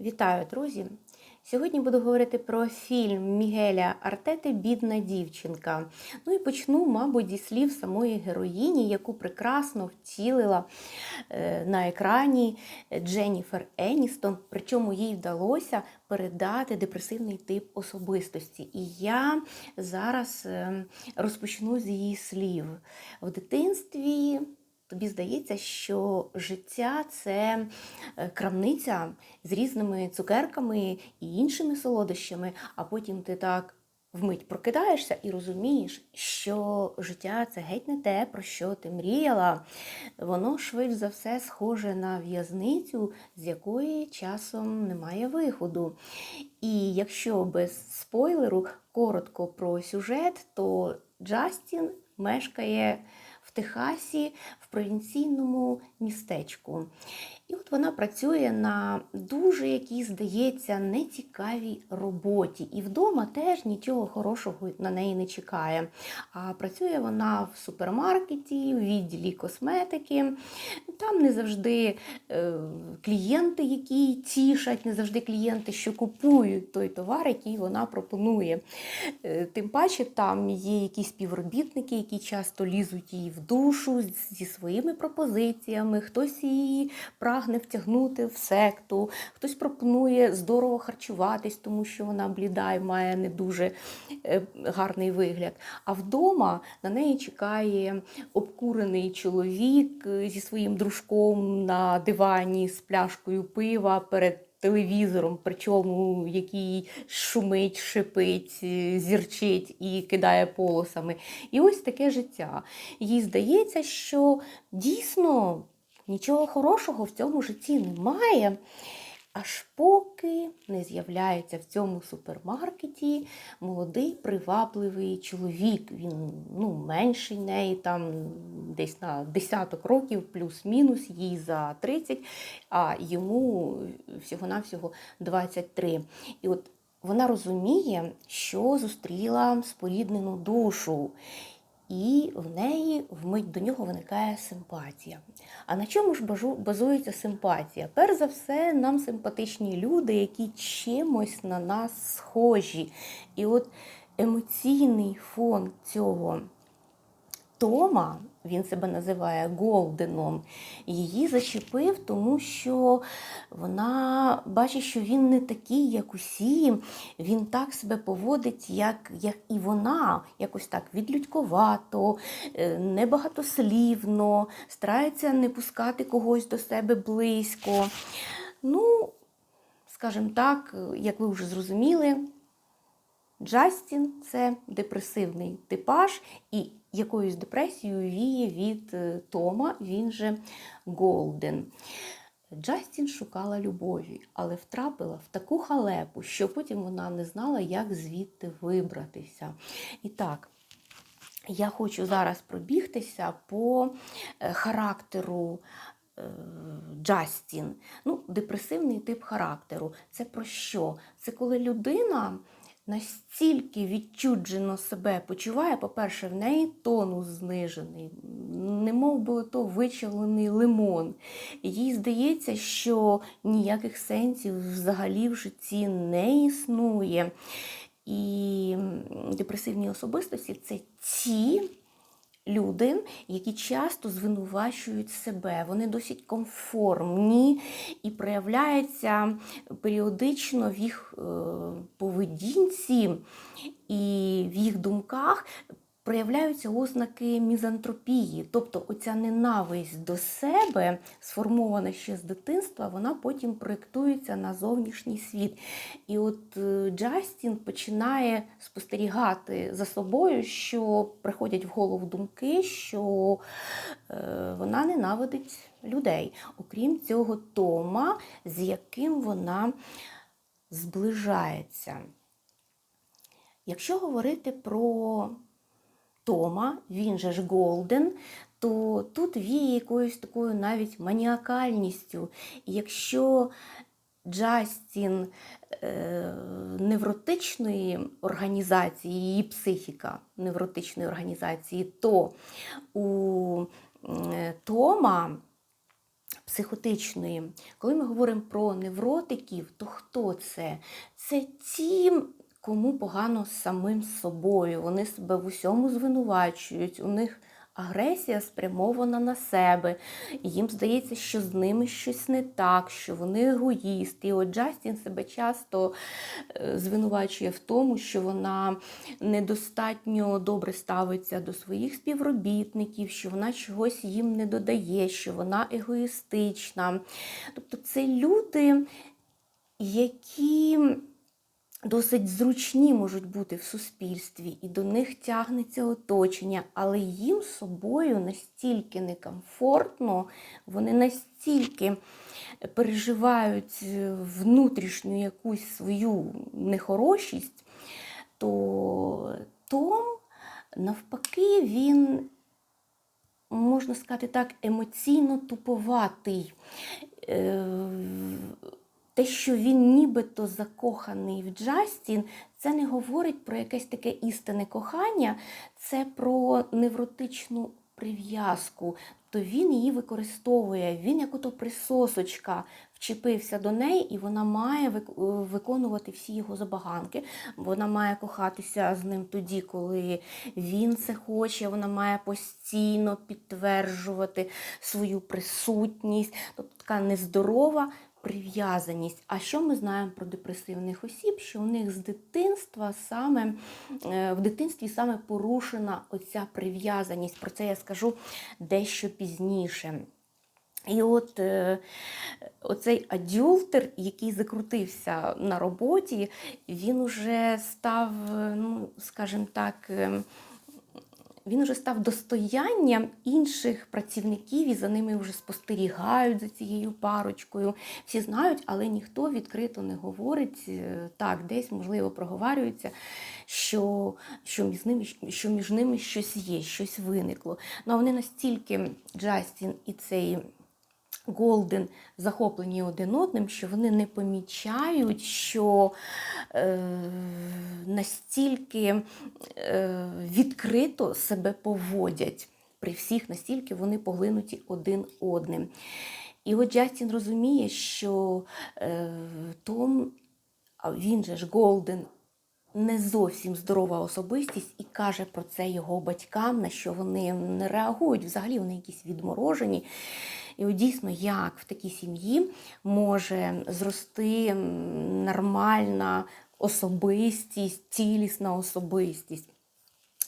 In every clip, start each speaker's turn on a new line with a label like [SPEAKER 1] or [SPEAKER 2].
[SPEAKER 1] Вітаю, друзі! Сьогодні буду говорити про фільм Мігеля Артети Бідна дівчинка. Ну і почну, мабуть, зі слів самої героїні, яку прекрасно втілила е, на екрані Дженніфер Еністон. Причому їй вдалося передати депресивний тип особистості. І я зараз е, розпочну з її слів. В дитинстві. Тобі здається, що життя це е, крамниця з різними цукерками і іншими солодощами, а потім ти так вмить прокидаєшся і розумієш, що життя це геть не те, про що ти мріяла. Воно швидше за все схоже на в'язницю, з якої часом немає виходу. І якщо без спойлеру коротко про сюжет, то Джастін мешкає в Техасі в провінційному містечку. І от вона працює на дуже, якій, здається, нецікавій роботі. І вдома теж нічого хорошого на неї не чекає. А працює вона в супермаркеті, в відділі косметики. Там не завжди е, клієнти, які тішать, не завжди клієнти, що купують той товар, який вона пропонує. Е, тим паче там є якісь співробітники, які часто лізуть їй в душу зі своїми пропозиціями, хтось її прагне втягнути в секту, хтось пропонує здорово харчуватись, тому що вона бліда і має не дуже е, гарний вигляд. А вдома на неї чекає обкурений чоловік е, зі своїм дружком на дивані з пляшкою пива перед. Телевізором, причому який шумить, шипить, е, зірчить і кидає полосами. І ось таке життя. Їй здається, що дійсно нічого хорошого в цьому житті немає. Аж поки не з'являється в цьому супермаркеті молодий привабливий чоловік. Він ну, менший неї, там десь на десяток років, плюс-мінус, їй за 30, а йому всього-навсього 23. І от вона розуміє, що зустріла споріднену душу. І в неї вмить до нього виникає симпатія. А на чому ж базується симпатія? Перш за все, нам симпатичні люди, які чимось на нас схожі. І от емоційний фон цього Тома, він себе називає Голденом, її зачепив, тому що вона бачить, що він не такий, як усі. Він так себе поводить, як як і вона, якось так відлюдькувато, е, небагатослівно, старається не пускати когось до себе близько. Ну, скажімо так, як ви вже зрозуміли, Джастін це депресивний типаж, і якоюсь депресією віє від е, Тома, він же Голден. Джастін шукала любові, але втрапила в таку халепу, що потім вона не знала, як звідти вибратися. І так, я хочу зараз пробігтися по е, характеру. Е, Джастін, ну, депресивний тип характеру. Це про що? Це коли людина настільки відчуджено себе почуває, по-перше, в неї тонус знижений, немов би то вичавлений лимон. Їй здається, що ніяких сенсів взагалі в житті не існує. І депресивні особистості це ті люди, які часто звинувачують себе, вони досить конформні і проявляються періодично в їх е, поведінці і в їх думках проявляються ознаки мізантропії, тобто оця ненависть до себе, сформована ще з дитинства, вона потім проєктується на зовнішній світ. І от е, Джастін починає спостерігати за собою, що приходять в голову думки, що е, вона ненавидить людей, окрім цього Тома, з яким вона зближається. Якщо говорити про Тома, він же ж Голден, то тут віє якоюсь такою навіть маніакальністю. І якщо Джастін е, невротичної організації, її психіка невротичної організації, то у е, Тома психотичної. Коли ми говоримо про невротиків, то хто це? Це ті. Кому погано самим собою, вони себе в усьому звинувачують, у них агресія спрямована на себе. І їм здається, що з ними щось не так, що вони егоїсти. І от Джастін себе часто е, звинувачує в тому, що вона недостатньо добре ставиться до своїх співробітників, що вона чогось їм не додає, що вона егоїстична. Тобто це люди, які досить зручні можуть бути в суспільстві, і до них тягнеться оточення, але їм собою настільки некомфортно, вони настільки переживають внутрішню якусь свою нехорошість, то Том, навпаки, він. Можна сказати так, емоційно туповатий. Е, те, що він нібито закоханий в Джастін, це не говорить про якесь таке істинне кохання, це про невротичну прив'язку. То він її використовує, він як ото присосочка вчепився до неї, і вона має виконувати всі його забаганки. Вона має кохатися з ним тоді, коли він це хоче. Вона має постійно підтверджувати свою присутність, тобто така нездорова прив'язаність. А що ми знаємо про депресивних осіб? Що у них з дитинства саме е, в дитинстві саме порушена оця прив'язаність. Про це я скажу дещо пізніше. І от е, оцей адюлтер, який закрутився на роботі, він уже став, ну, скажімо так, він вже став достоянням інших працівників і за ними вже спостерігають за цією парочкою. Всі знають, але ніхто відкрито не говорить. Е, так, десь, можливо, проговорюється, що що, між ними що між ними щось є, щось виникло. Ну а вони настільки Джастін і цей. Голден захоплені один одним, що вони не помічають, що е, настільки е, відкрито себе поводять при всіх, настільки вони поглинуті один одним. І от Джастін розуміє, що е, Том, а він же ж Голден, не зовсім здорова особистість і каже про це його батькам, на що вони не реагують. Взагалі вони якісь відморожені. І дійсно, як в такій сім'ї може зрости нормальна особистість, цілісна особистість.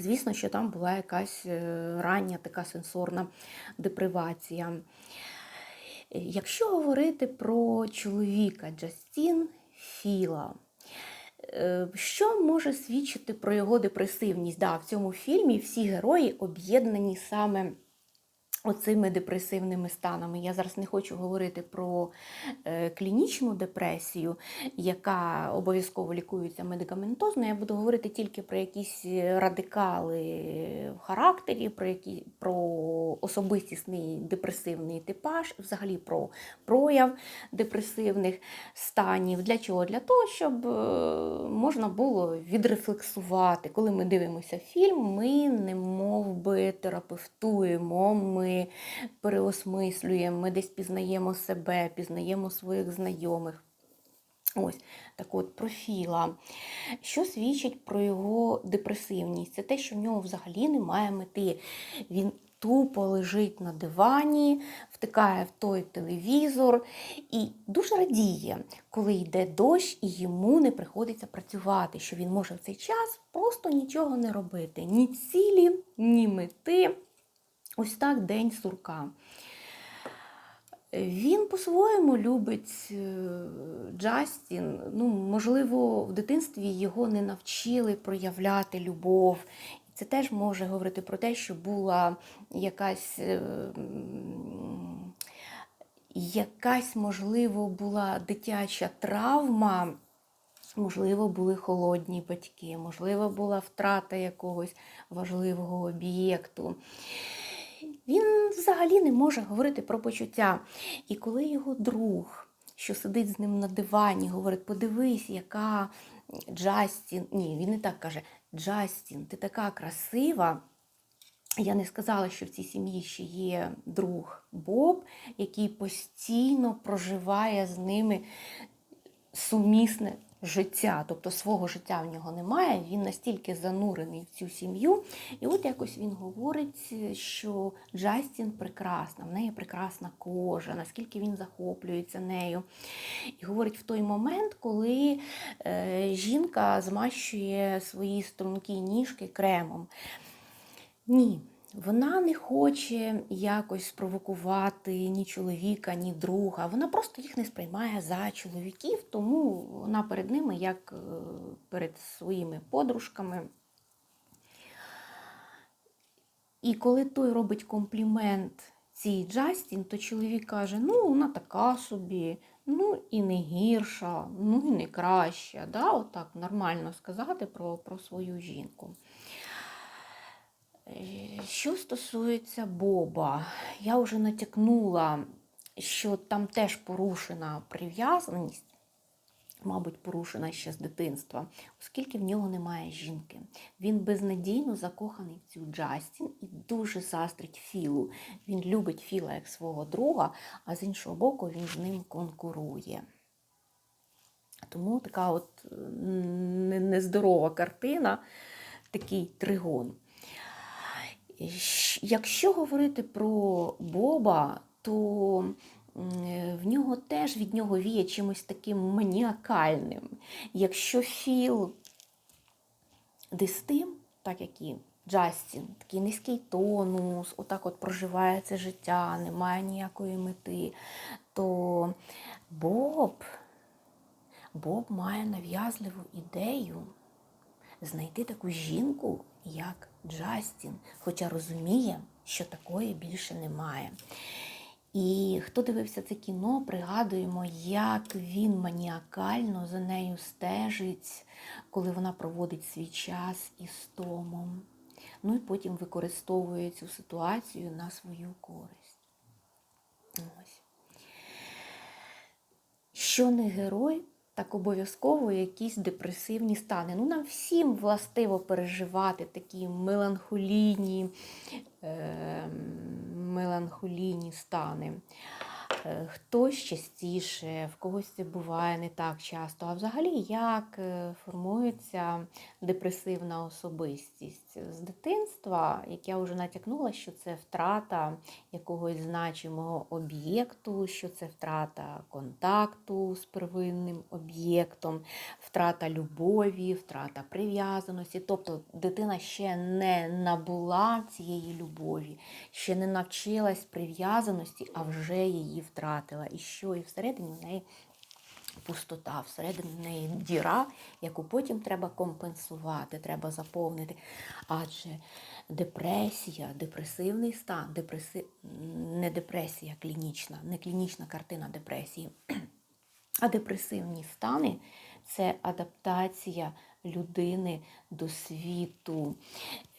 [SPEAKER 1] Звісно, що там була якась е, рання така сенсорна депривація. Якщо говорити про чоловіка Джастін Філа, що може свідчити про його депресивність? Да, В цьому фільмі всі герої об'єднані саме Оцими депресивними станами. Я зараз не хочу говорити про е, клінічну депресію, яка обов'язково лікується медикаментозно. Я буду говорити тільки про якісь радикали в характері, про які, про особистісний депресивний типаж, взагалі про прояв депресивних станів. Для чого? Для того, щоб е, можна було відрефлексувати. Коли ми дивимося фільм, ми не мов би терапевтуємо. ми переосмислюємо, ми десь пізнаємо себе, пізнаємо своїх знайомих. Ось так от профіла. Що свідчить про його депресивність? Це те, що в нього взагалі немає мети. Він тупо лежить на дивані, втикає в той телевізор і дуже радіє, коли йде дощ і йому не приходиться працювати, що він може в цей час просто нічого не робити. Ні цілі, ні мети. Ось так День сурка. Він по-своєму любить е, Джастін. Ну, Можливо, в дитинстві його не навчили проявляти любов. Це теж може говорити про те, що була якась, е, якась можливо, була дитяча травма. Можливо, були холодні батьки, можливо, була втрата якогось важливого об'єкту. Він взагалі не може говорити про почуття. І коли його друг, що сидить з ним на дивані, говорить: подивись, яка Джастін. Ні, він не так каже: Джастін, ти така красива. Я не сказала, що в цій сім'ї ще є друг Боб, який постійно проживає з ними сумісне життя. Тобто свого життя в нього немає. Він настільки занурений в цю сім'ю. І от якось він говорить, що Джастін прекрасна, в неї прекрасна кожа, наскільки він захоплюється нею. І говорить в той момент, коли е, жінка змащує свої стрункі ніжки кремом. Ні, вона не хоче якось спровокувати ні чоловіка, ні друга. Вона просто їх не сприймає за чоловіків, тому вона перед ними, як е, перед своїми подружками. І коли той робить комплімент цій Джастін, то чоловік каже: ну, вона така собі, ну і не гірша, ну і не краща. Да? Отак нормально сказати про, про свою жінку. Е, Що стосується Боба, я вже натякнула, що там теж порушена прив'язаність, мабуть, порушена ще з дитинства, оскільки в нього немає жінки. Він безнадійно закоханий в цю Джастін і дуже заздрить Філу. Він любить Філа як свого друга, а з іншого боку, він з ним конкурує. Тому така от нездорова картина, такий тригон. Якщо говорити про Боба, то в нього теж від нього віє чимось таким маніакальним. Якщо Філ дистим, так як і Джастін, такий низький тонус, отак от проживає це життя, немає ніякої мети, то Боб, Боб має нав'язливу ідею знайти таку жінку, як Джастін, хоча розуміє, що такої більше немає. І хто дивився це кіно, пригадуємо, як він маніакально за нею стежить, коли вона проводить свій час із Томом. Ну і потім використовує цю ситуацію на свою користь. Ось. Що не герой, так обов'язково якісь депресивні стани. Ну, нам всім властиво переживати такі меланхолійні, е, меланхолійні стани. Е, Хтось частіше, в когось це буває не так часто. А взагалі, як е, формується депресивна особистість з дитинства, як я вже натякнула, що це втрата якогось значимого об'єкту, що це втрата контакту з первинним об'єктом, втрата любові, втрата прив'язаності. Тобто дитина ще не набула цієї любові, ще не навчилась прив'язаності, а вже її втратила. І що і всередині в неї пустота, всередині неї діра, яку потім треба компенсувати, треба заповнити. Адже депресія, депресивний стан, депреси... не депресія клінічна, не клінічна картина депресії, а депресивні стани це адаптація людини до світу,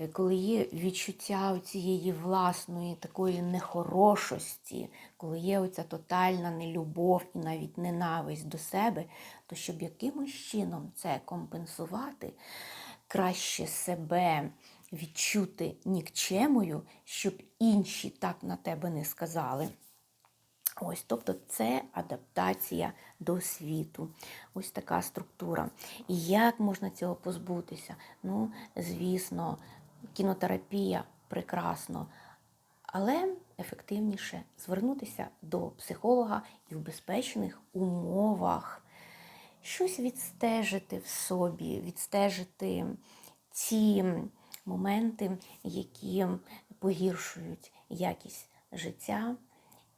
[SPEAKER 1] Е, коли є відчуття цієї власної такої нехорошості, коли є оця тотальна нелюбов і навіть ненависть до себе, то щоб якимось чином це компенсувати, краще себе відчути нікчемою, щоб інші так на тебе не сказали. Ось, тобто це адаптація до світу. Ось така структура. І як можна цього позбутися? Ну, звісно, кінотерапія прекрасно, але ефективніше звернутися до психолога і в безпечних умовах. Щось відстежити в собі, відстежити ті моменти, які погіршують якість життя.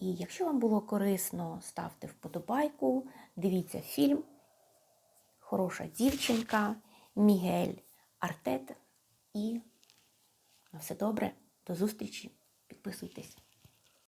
[SPEAKER 1] І якщо вам було корисно, ставте вподобайку, дивіться фільм Хороша дівчинка, Мігель Артет. І на все добре, до зустрічі. Підписуйтесь.